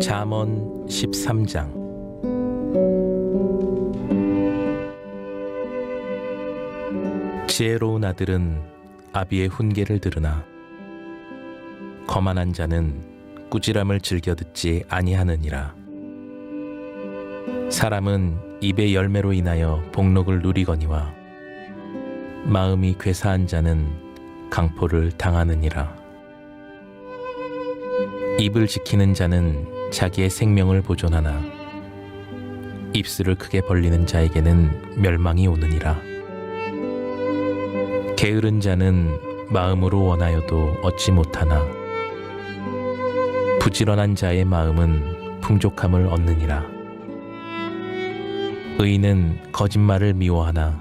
잠언 13장. 지혜로운 아들은 아비의 훈계를 들으나 거만한 자는 꾸지람을 즐겨 듣지 아니하느니라. 사람은 입의 열매로 인하여 복록을 누리거니와 마음이 괴사한 자는 강포를 당하느니라 입을 지키는 자는 자기의 생명을 보존하나 입술을 크게 벌리는 자에게는 멸망이 오느니라. 게으른 자는 마음으로 원하여도 얻지 못하나 부지런한 자의 마음은 풍족함을 얻느니라. 의인은 거짓말을 미워하나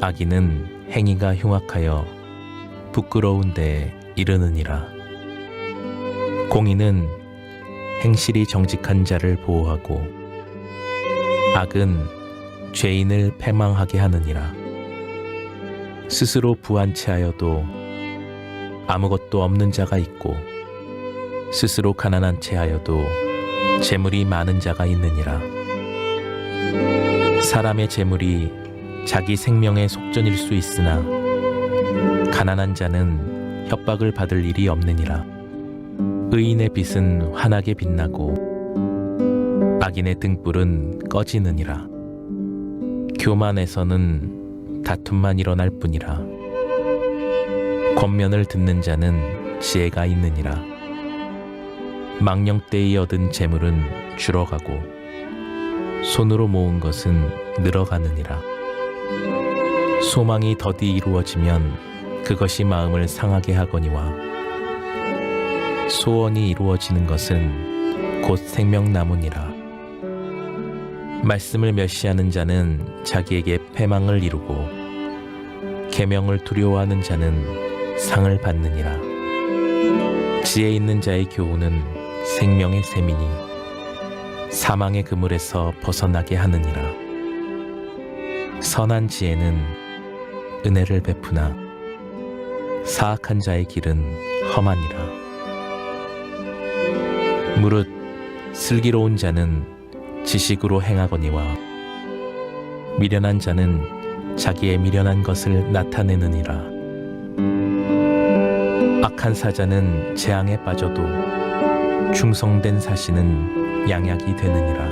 악인은 행위가 흉악하여 부끄러운 데에 이르느니라 공인은 행실이 정직한 자를 보호하고 악은 죄인을 패망하게 하느니라. 스스로 부한 채하여도 아무것도 없는 자가 있고 스스로 가난한 채하여도 재물이 많은 자가 있느니라. 사람의 재물이 자기 생명의 속전일 수 있으나 가난한 자는 협박을 받을 일이 없느니라 의인의 빛은 환하게 빛나고 악인의 등불은 꺼지느니라. 교만에서는 다툼만 일어날 뿐이라. 권면을 듣는 자는 지혜가 있느니라. 망령 때에 얻은 재물은 줄어가고 손으로 모은 것은 늘어가느니라. 소망이 더디 이루어지면 그것이 마음을 상하게 하거니와 소원이 이루어지는 것은 곧 생명나무니라. 말씀을 멸시하는 자는 자기에게 패망을 이루고 계명을 두려워하는 자는 상을 받느니라. 지혜 있는 자의 교훈은 생명의 셈이니 사망의 그물에서 벗어나게 하느니라. 선한 지혜는 은혜를 베푸나 사악한 자의 길은 험하니라 무릇 슬기로운 자는 지식으로 행하거니와 미련한 자는 자기의 미련한 것을 나타내느니라. 악한 사자는 재앙에 빠져도 충성된 사신은 양약이 되느니라.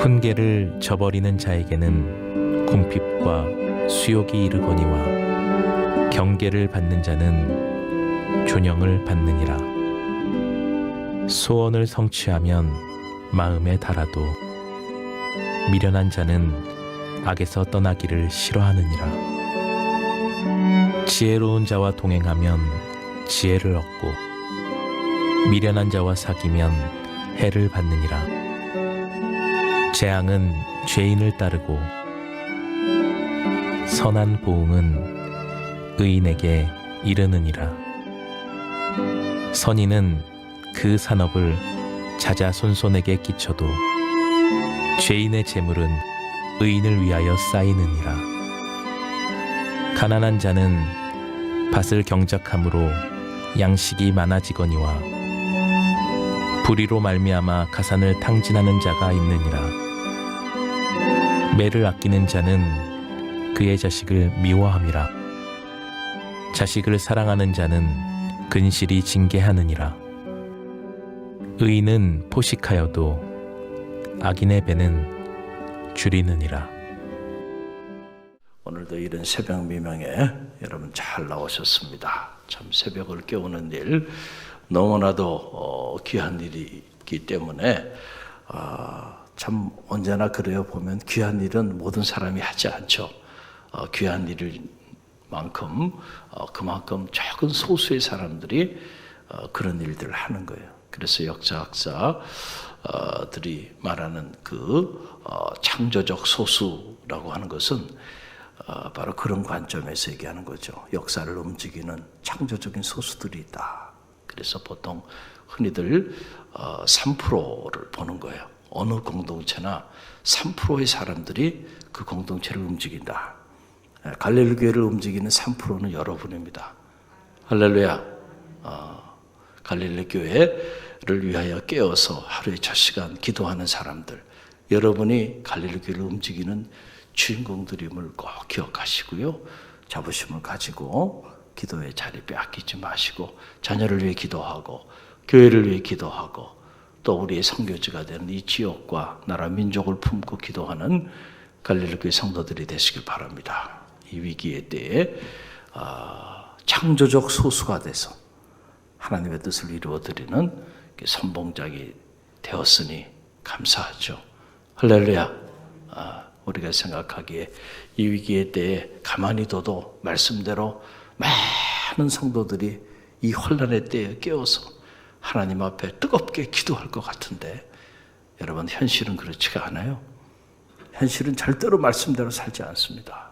훈계를 저버리는 자에게는 궁핍과 수욕이 이르거니와 경계를 받는 자는 존영을 받느니라 소원을 성취하면 마음에 달아도 미련한 자는 악에서 떠나기를 싫어하느니라. 지혜로운 자와 동행하면 지혜를 얻고 미련한 자와 사귀면 해를 받느니라. 재앙은 죄인을 따르고 선한 보응은 의인에게 이르느니라. 선인은 그 산업을 자자손손에게 끼쳐도 죄인의 재물은 의인을 위하여 쌓이느니라. 가난한 자는 밭을 경작함으로 양식이 많아지거니와 불의로 말미암아 가산을 탕진하는 자가 있느니라. 매를 아끼는 자는 그의 자식을 미워함이라. 자식을 사랑하는 자는 근실이 징계하느니라 의인은 포식하여도 악인의 배는 줄이느니라 오늘도 이런 새벽 미명에 여러분 잘 나오셨습니다. 참 새벽을 깨우는 일 너무나도 어, 귀한 일이기 때문에 아, 참 언제나 그래요 보면 귀한 일은 모든 사람이 하지 않죠. 어, 귀한 일을 만큼 어, 그만큼 적은 소수의 사람들이 어, 그런 일들을 하는 거예요. 그래서 역사학자들이 말하는 그 어, 창조적 소수라고 하는 것은 어, 바로 그런 관점에서 얘기하는 거죠. 역사를 움직이는 창조적인 소수들이 있다. 그래서 보통 흔히들 어, 3%를 보는 거예요. 어느 공동체나 3%의 사람들이 그 공동체를 움직인다. 예, 갈릴리 교회를 움직이는 3%는 여러분입니다. 할렐루야. 어, 갈릴리 교회 를 위하여 깨어서 하루에 첫 시간 기도하는 사람들, 여러분이 갈릴리 교회를 움직이는 주인공들임을 꼭 기억하시고요. 자부심을 가지고 기도의 자리 빼앗기지 마시고 자녀를 위해 기도하고 교회를 위해 기도하고 또 우리의 선교지가 되는 이 지역과 나라 민족을 품고 기도하는 갈릴리 교회 성도들이 되시길 바랍니다. 이 위기의 때에 아, 창조적 소수가 돼서 하나님의 뜻을 이루어 드리는 선봉장이 되었으니 감사하죠. 할렐루야. 아, 우리가 생각하기에 이 위기의 때에 가만히 둬도 말씀대로 많은 성도들이 이 혼란의 때에 깨어서 하나님 앞에 뜨겁게 기도할 것 같은데 여러분 현실은 그렇지가 않아요. 현실은 절대로 말씀대로 살지 않습니다.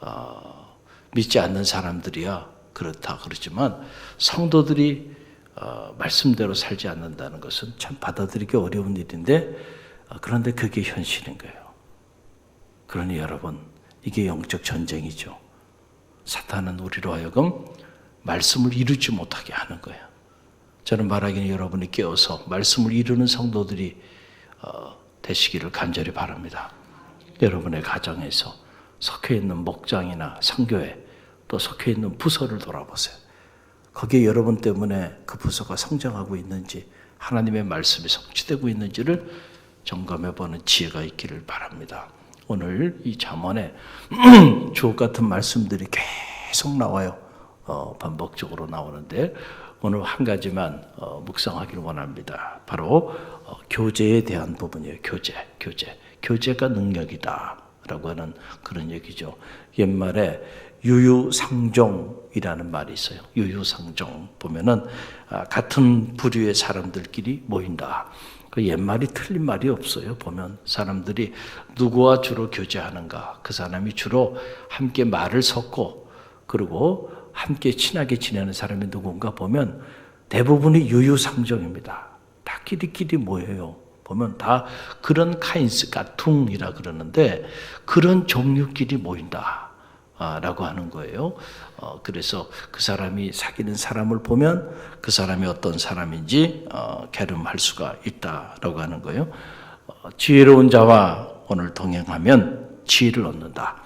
어, 믿지 않는 사람들이야 그렇다 그러지만 성도들이 어, 말씀대로 살지 않는다는 것은 참 받아들이기 어려운 일인데 어, 그런데 그게 현실인 거예요. 그러니 여러분 이게 영적 전쟁이죠. 사탄은 우리로 하여금 말씀을 이루지 못하게 하는 거예요. 저는 말하기는 여러분이 깨어서 말씀을 이루는 성도들이 어, 되시기를 간절히 바랍니다. 여러분의 가정에서 속해 있는 목장이나 성교회 또 속해 있는 부서를 돌아보세요. 거기에 여러분 때문에 그 부서가 성장하고 있는지 하나님의 말씀이 성취되고 있는지를 점검해 보는 지혜가 있기를 바랍니다. 오늘 이 잠언에 주옥 같은 말씀들이 계속 나와요. 어, 반복적으로 나오는데 오늘 한 가지만 어, 묵상하기를 원합니다. 바로 어, 교제에 대한 부분이에요. 교제, 교제, 교제가 능력이다라고 하는 그런 얘기죠. 옛말에 유유상종이라는 말이 있어요. 유유상종 보면은 아, 같은 부류의 사람들끼리 모인다. 그 옛말이 틀린 말이 없어요. 보면 사람들이 누구와 주로 교제하는가? 그 사람이 주로 함께 말을 섞고 그리고 함께 친하게 지내는 사람이 누군가 보면 대부분이 유유상종입니다. 다 끼리끼리 모여요. 보면 다 그런 카인스, 까퉁이라 그러는데 그런 종류끼리 모인다. 아, 라고 하는 거예요. 어, 그래서 그 사람이 사귀는 사람을 보면 그 사람이 어떤 사람인지 어, 개름할 수가 있다라고 하는 거예요. 어, 지혜로운 자와 오늘 동행하면 지혜를 얻는다.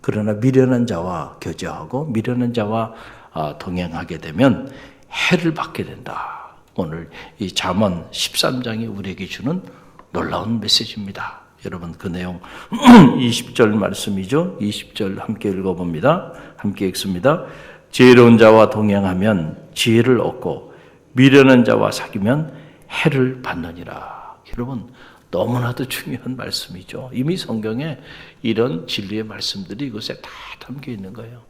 그러나 미련한 자와 교제하고 미련한 자와 아, 동행하게 되면 해를 받게 된다. 오늘 이 잠언 13장이 우리에게 주는 놀라운 메시지입니다. 여러분 그 내용 20절 말씀이죠. 20절 함께 읽어봅니다. 함께 읽습니다. 지혜로운 자와 동행하면 지혜를 얻고 미련한 자와 사귀면 해를 받느니라. 여러분 너무나도 중요한 말씀이죠. 이미 성경에 이런 진리의 말씀들이 이곳에 다 담겨 있는 거예요.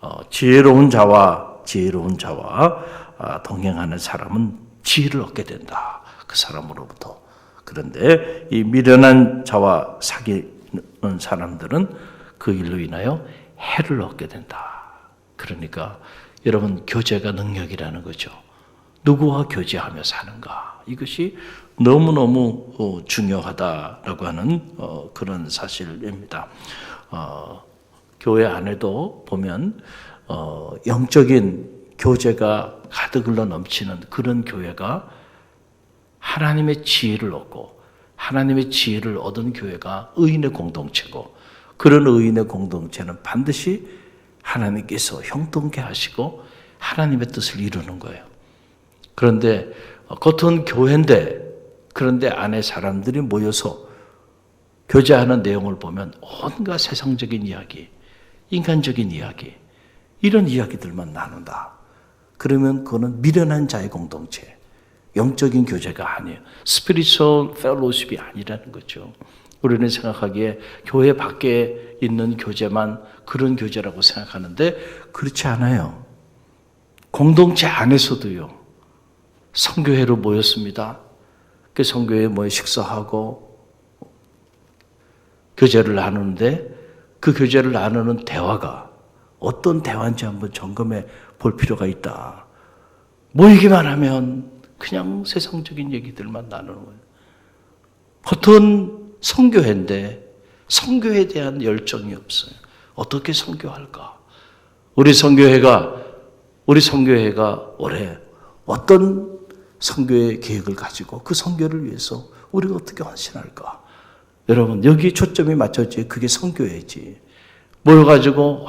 어, 지혜로운 자와 지혜로운 자와 아, 동행하는 사람은 지혜를 얻게 된다. 그 사람으로부터. 그런데 이 미련한 자와 사귀는 사람들은 그 일로 인하여 해를 얻게 된다. 그러니까 여러분 교제가 능력이라는 거죠. 누구와 교제하며 사는가 이것이 너무 너무 어, 중요하다라고 하는 어, 그런 사실입니다. 어, 교회 안에도 보면 어, 영적인 교제가 가득 흘러 넘치는 그런 교회가 하나님의 지혜를 얻고 하나님의 지혜를 얻은 교회가 의인의 공동체고 그런 의인의 공동체는 반드시 하나님께서 형통케 하시고 하나님의 뜻을 이루는 거예요. 그런데 겉은 교회인데 그런데 안에 사람들이 모여서 교제하는 내용을 보면 온갖 세상적인 이야기, 인간적인 이야기 이런 이야기들만 나눈다. 그러면 그거는 미련한 자의 공동체. 영적인 교제가 아니에요. 스피리추얼 펠로십이 아니라는 거죠. 우리는 생각하기에 교회 밖에 있는 교제만 그런 교제라고 생각하는데 그렇지 않아요. 공동체 안에서도요. 성교회로 모였습니다. 그 성교회에 모여 식사하고 교제를 나누는데 그 교제를 나누는 대화가 어떤 대화인지 한번 점검해 볼 필요가 있다. 모이기만 하면 그냥 세상적인 얘기들만 나누는 거예요. 보통 성교회인데 성교에 대한 열정이 없어요. 어떻게 성교할까? 우리 성교회가 우리 성교회가 올해 어떤 성교회 계획을 가지고 그 성교를 위해서 우리가 어떻게 헌신할까? 여러분 여기 초점이 맞췄지 그게 성교회지. 모여 가지고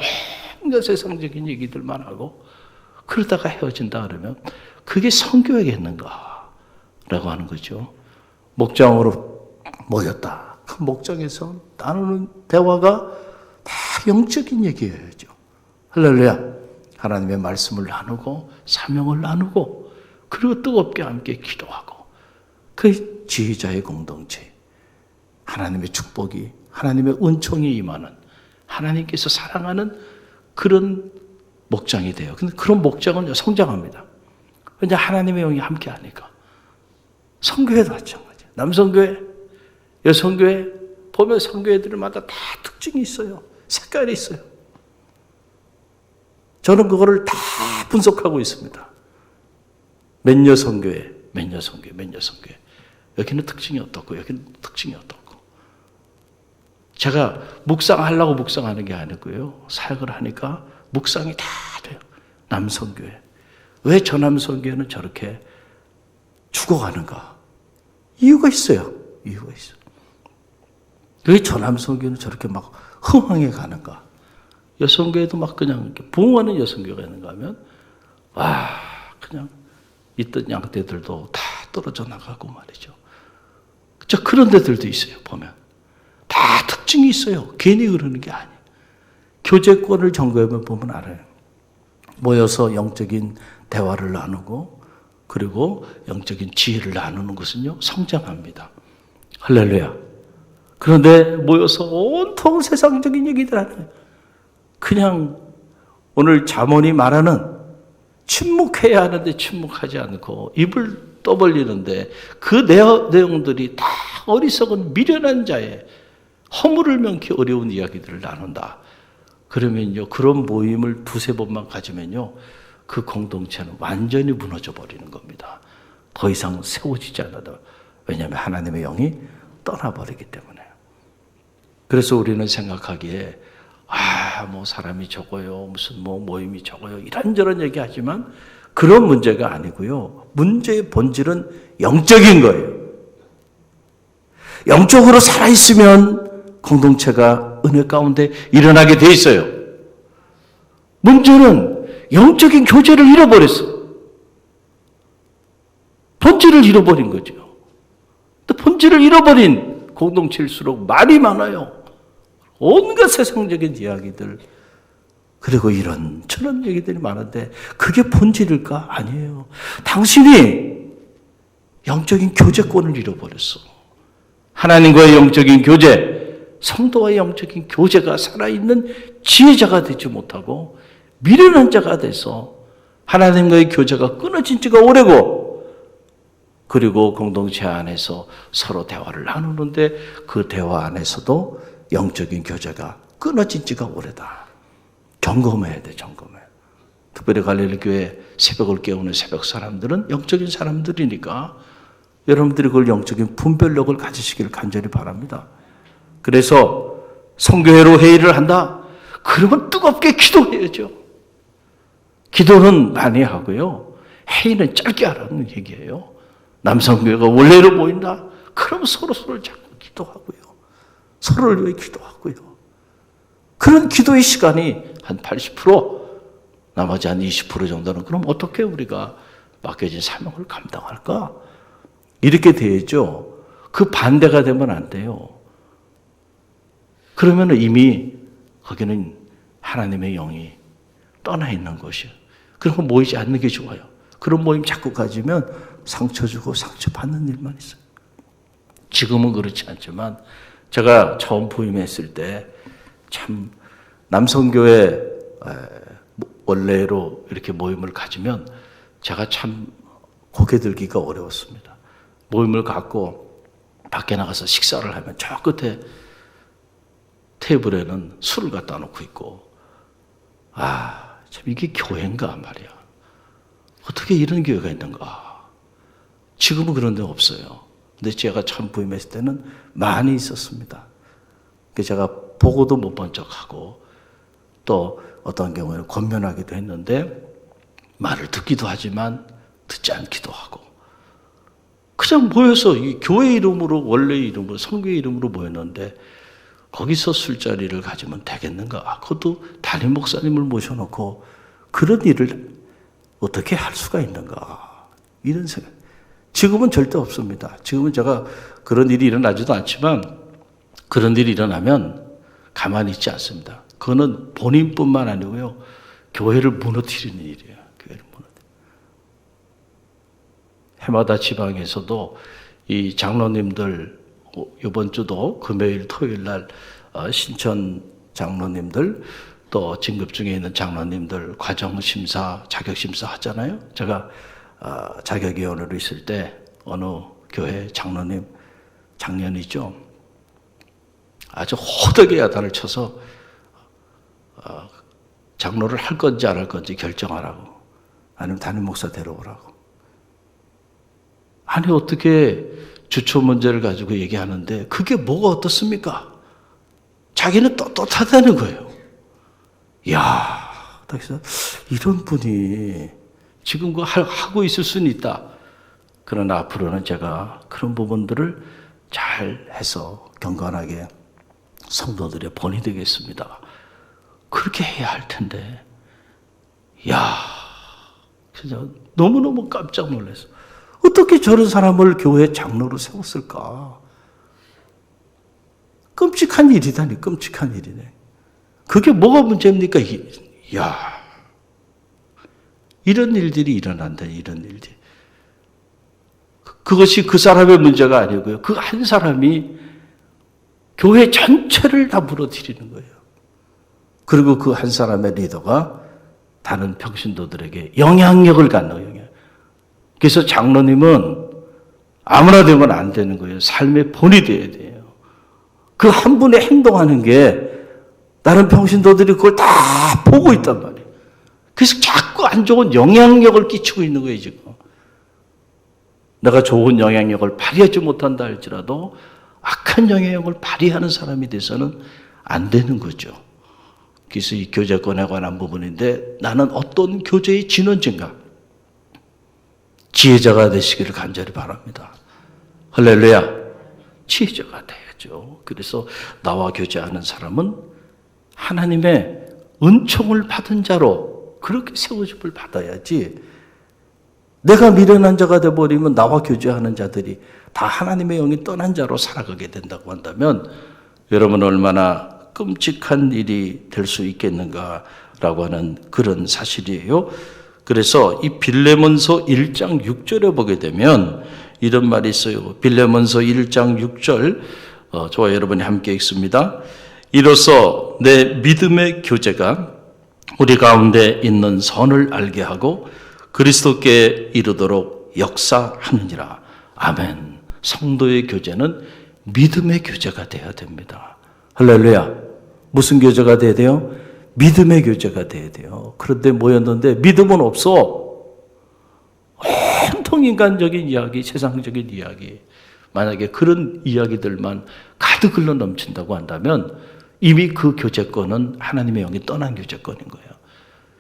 온갖 세상적인 얘기들만 하고 그러다가 헤어진다 그러면 그게 성교회겠는가? 라고 하는 거죠. 목장으로 모였다. 그 목장에서 나누는 대화가 다 영적인 얘기여야죠. 할렐루야. 하나님의 말씀을 나누고 사명을 나누고 그리고 뜨겁게 함께 기도하고 그 지휘자의 공동체 하나님의 축복이 하나님의 은총이 임하는 하나님께서 사랑하는 그런 목장이 돼요. 근데 그런 목장은 성장합니다. 왜냐 하나님의 영이 함께 하니까. 성교회도 마찬가지. 남성교회, 여성교회 보면 성교회들마다 다 특징이 있어요. 색깔이 있어요. 저는 그거를 다 분석하고 있습니다. 몇 여 성교회, 몇 여 성교회, 몇 여 성교회. 여기는 특징이 어떻고, 여기는 특징이 어떻고. 제가 묵상하려고 묵상하는 게 아니고요. 사역을 하니까 묵상이 다 돼요. 남성교회. 왜 저 남성교회는 저렇게 죽어가는가? 이유가 있어요. 이유가 있어요. 왜 저 남성교회는 저렇게 막 흥황해 가는가? 여성교회도 막 그냥 부흥하는 여성교회가 있는가 하면, 와, 그냥 있던 양떼들도 다 떨어져 나가고 말이죠. 저 그런 데들도 있어요, 보면. 다 특징이 있어요. 괜히 그러는 게 아니에요. 교제권을 점검해 보면 알아요. 모여서 영적인 대화를 나누고 그리고 영적인 지혜를 나누는 것은요 성장합니다. 할렐루야. 그런데 모여서 온통 세상적인 얘기들 하는. 그냥 오늘 잠언이 말하는 침묵해야 하는데 침묵하지 않고 입을 떠벌리는데 그 내용- 내용들이 다 어리석은 미련한 자의 허물을 명키 어려운 이야기들을 나눈다. 그러면요, 그런 모임을 두세 번만 가지면요, 그 공동체는 완전히 무너져 버리는 겁니다. 더 이상 세워지지 않아도. 왜냐하면 하나님의 영이 떠나버리기 때문에. 그래서 우리는 생각하기에, 아, 뭐 사람이 적어요. 무슨 뭐 모임이 적어요. 이런저런 얘기 하지만 그런 문제가 아니고요. 문제의 본질은 영적인 거예요. 영적으로 살아있으면 공동체가 은혜 가운데 일어나게 돼 있어요. 문제는 영적인 교제를 잃어버렸어. 본질을 잃어버린 거죠. 또 본질을 잃어버린 공동체일수록 말이 많아요. 온갖 세상적인 이야기들, 그리고 이런 저런 얘기들이 많은데 그게 본질일까? 아니에요. 당신이 영적인 교제권을 잃어버렸어. 하나님과의 영적인 교제, 성도와의 영적인 교제가 살아있는 지혜자가 되지 못하고 미련한 자가 돼서 하나님과의 교제가 끊어진 지가 오래고 그리고 공동체 안에서 서로 대화를 나누는데 그 대화 안에서도 영적인 교제가 끊어진 지가 오래다. 점검해야 돼, 점검해. 특별히 갈릴리 교회 새벽을 깨우는 새벽 사람들은 영적인 사람들이니까 여러분들이 그걸 영적인 분별력을 가지시기를 간절히 바랍니다. 그래서 성교회로 회의를 한다. 그러면 뜨겁게 기도해야죠. 기도는 많이 하고요. 회의는 짧게 하라는 얘기예요. 남성교회가 원래로 모인다. 그럼 서로 서로 자꾸 기도하고요. 서로를 위해 기도하고요. 그런 기도의 시간이 한 80% 나머지 한 20% 정도는 그럼 어떻게 우리가 맡겨진 사명을 감당할까? 이렇게 돼야죠. 그 반대가 되면 안 돼요. 그러면 이미 거기는 하나님의 영이 떠나 있는 것이에요. 그런 거 모이지 않는 게 좋아요. 그런 모임 자꾸 가지면 상처 주고 상처 받는 일만 있어요. 지금은 그렇지 않지만 제가 처음 부임했을 때 참 남성교회 에, 원래로 이렇게 모임을 가지면 제가 참 고개 들기가 어려웠습니다. 모임을 갖고 밖에 나가서 식사를 하면 저 끝에 테이블에는 술을 갖다 놓고 있고 아, 참 이게 교회인가 말이야. 어떻게 이런 교회가 있는가? 지금은 그런 데 없어요. 근데 제가 처음 부임했을 때는 많이 있었습니다. 그 제가 보고도 못 본 척하고 또 어떤 경우에는 권면하기도 했는데 말을 듣기도 하지만 듣지 않기도 하고 그냥 모여서 이 교회 이름으로 원래 이름으로 성교의 이름으로 모였는데 거기서 술자리를 가지면 되겠는가? 그것도 담임 목사님을 모셔놓고 그런 일을 어떻게 할 수가 있는가? 이런 생각. 지금은 절대 없습니다. 지금은 제가 그런 일이 일어나지도 않지만 그런 일이 일어나면 가만히 있지 않습니다. 그거는 본인뿐만 아니고요. 교회를 무너뜨리는 일이에요. 교회를 무너뜨. 해마다 지방에서도 이 장로님들 어, 이번 주도 금요일 토요일 날 어, 신천 장로님들 또 진급 중에 있는 장로님들 과정 심사 자격 심사 하잖아요. 제가 어, 자격위원으로 있을 때 어느 교회 장로님 작년이죠. 아주 호되게 야단을 쳐서 어, 장로를 할 건지 안 할 건지 결정하라고 아니면 담임 목사 데려오라고 아니 어떻게 주초 문제를 가지고 얘기하는데 그게 뭐가 어떻습니까? 자기는 떳떳하다는 거예요. 이야, 그래서 이런 분이 지금 그 하- 하고 있을 수는 있다. 그러나 앞으로는 제가 그런 부분들을 잘 해서 경건하게 성도들의 본이 되겠습니다. 그렇게 해야 할 텐데, 야, 진짜 너무너무 깜짝 놀랐어. 어떻게 저런 사람을 교회 장로로 세웠을까? 끔찍한 일이다니, 끔찍한 일이네. 그게 뭐가 문제입니까? 이- 야 이런 일들이 일어난다, 이런 일들이. 그- 그것이 그 사람의 문제가 아니고요. 그 한 사람이 교회 전체를 다 무너뜨리는 거예요. 그리고 그 한 사람의 리더가 다른 평신도들에게 영향력을 갖는 영향. 그래서 장로님은 아무나 되면 안 되는 거예요. 삶의 본이 돼야 돼요. 그 한 분의 행동하는 게 다른 평신도들이 그걸 다 보고 있단 말이에요. 그래서 자꾸 안 좋은 영향력을 끼치고 있는 거예요, 지금. 내가 좋은 영향력을 발휘하지 못한다 할지라도 악한 영향력을 발휘하는 사람이 돼서는 안 되는 거죠. 그래서 이 교제권에 관한 부분인데 나는 어떤 교제의 진원진가 지혜자가 되시기를 간절히 바랍니다. 할렐루야. 지혜자가 돼야죠. 그래서 나와 교제하는 사람은 하나님의 은총을 받은 자로 그렇게 세워집을 받아야지 내가 미련한 자가 되어버리면 나와 교제하는 자들이 다 하나님의 영이 떠난 자로 살아가게 된다고 한다면 여러분 얼마나 끔찍한 일이 될 수 있겠는가라고 하는 그런 사실이에요. 그래서 이 빌레몬서 1장 6절에 보게 되면 이런 말이 있어요. 빌레몬서 1장 6절 어, 저와 여러분이 함께 읽습니다. 이로써 내 믿음의 교제가 우리 가운데 있는 선을 알게 하고 그리스도께 이르도록 역사하느니라. 아멘. 성도의 교제는 믿음의 교제가 되어야 됩니다. 할렐루야. 무슨 교제가 돼야 돼요? 믿음의 교제가 돼야 돼요. 그런데 모였는데 믿음은 없어. 온통 인간적인 이야기, 세상적인 이야기. 만약에 그런 이야기들만 가득 흘러 넘친다고 한다면 이미 그 교제권은 하나님의 영이 떠난 교제권인 거예요.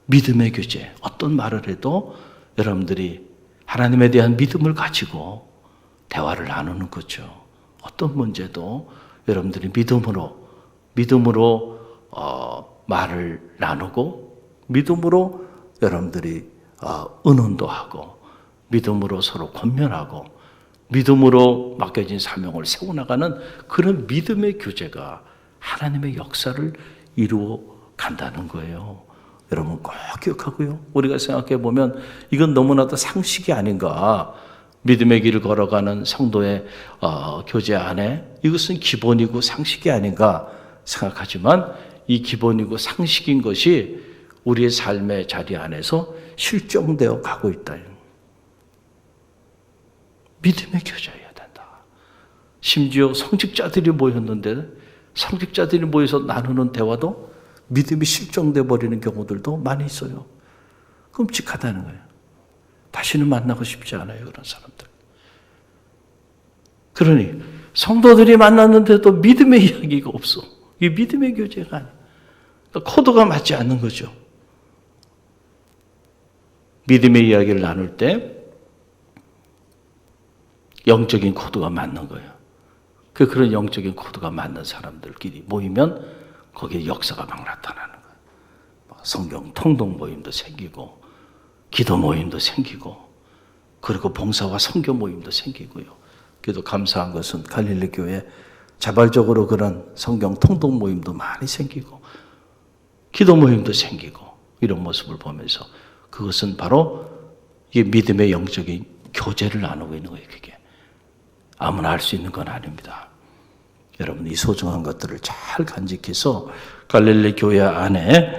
믿음의 교제. 어떤 말을 해도 여러분들이 하나님에 대한 믿음을 가지고 대화를 나누는 거죠. 어떤 문제도 여러분들이 믿음으로, 믿음으로, 어, 말을 나누고, 믿음으로 여러분들이, 어, 은원도 하고, 믿음으로 서로 권면하고, 믿음으로 맡겨진 사명을 세워나가는 그런 믿음의 교제가 하나님의 역사를 이루어 간다는 거예요. 여러분 꼭 기억하고요. 우리가 생각해 보면 이건 너무나도 상식이 아닌가. 믿음의 길을 걸어가는 성도의 어, 교제 안에 이것은 기본이고 상식이 아닌가 생각하지만 이 기본이고 상식인 것이 우리의 삶의 자리 안에서 실종되어 가고 있다. 믿음의 교제여야 된다. 심지어 성직자들이 모였는데 성직자들이 모여서 나누는 대화도 믿음이 실종돼 버리는 경우들도 많이 있어요. 끔찍하다는 거예요. 다시는 만나고 싶지 않아요, 그런 사람들. 그러니 성도들이 만났는데도 믿음의 이야기가 없어. 이 믿음의 교제가 코드가 맞지 않는 거죠. 믿음의 이야기를 나눌 때 영적인 코드가 맞는 거예요. 그 그런 영적인 코드가 맞는 사람들끼리 모이면 거기에 역사가 막 나타나는 거예요. 뭐 성경 통독 모임도 생기고 기도 모임도 생기고 그리고 봉사와 선교 모임도 생기고요. 그래도 감사한 것은 갈릴리 교회 자발적으로 그런 성경 통독 모임도 많이 생기고 기도 모임도 생기고 이런 모습을 보면서 그것은 바로 이 믿음의 영적인 교제를 나누고 있는 거예요. 그게 아무나 할 수 있는 건 아닙니다. 여러분 이 소중한 것들을 잘 간직해서 갈릴리 교회 안에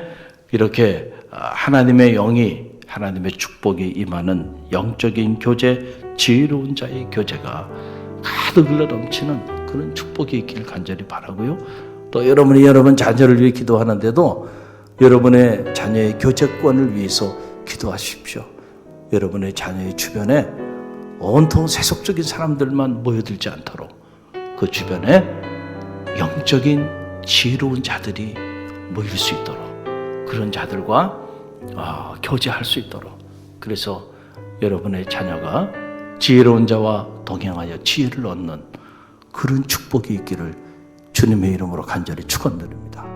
이렇게 하나님의 영이 하나님의 축복이 임하는 영적인 교제, 지혜로운 자의 교제가 가득 흘러 넘치는 그런 축복이 있기를 간절히 바라고요. 또 여러분이 여러분 자녀를 위해 기도하는데도 여러분의 자녀의 교제권을 위해서 기도하십시오. 여러분의 자녀의 주변에 온통 세속적인 사람들만 모여들지 않도록 그 주변에 영적인 지혜로운 자들이 모일 수 있도록 그런 자들과 아, 교제할 수 있도록 그래서 여러분의 자녀가 지혜로운 자와 동행하여 지혜를 얻는 그런 축복이 있기를 주님의 이름으로 간절히 축원드립니다.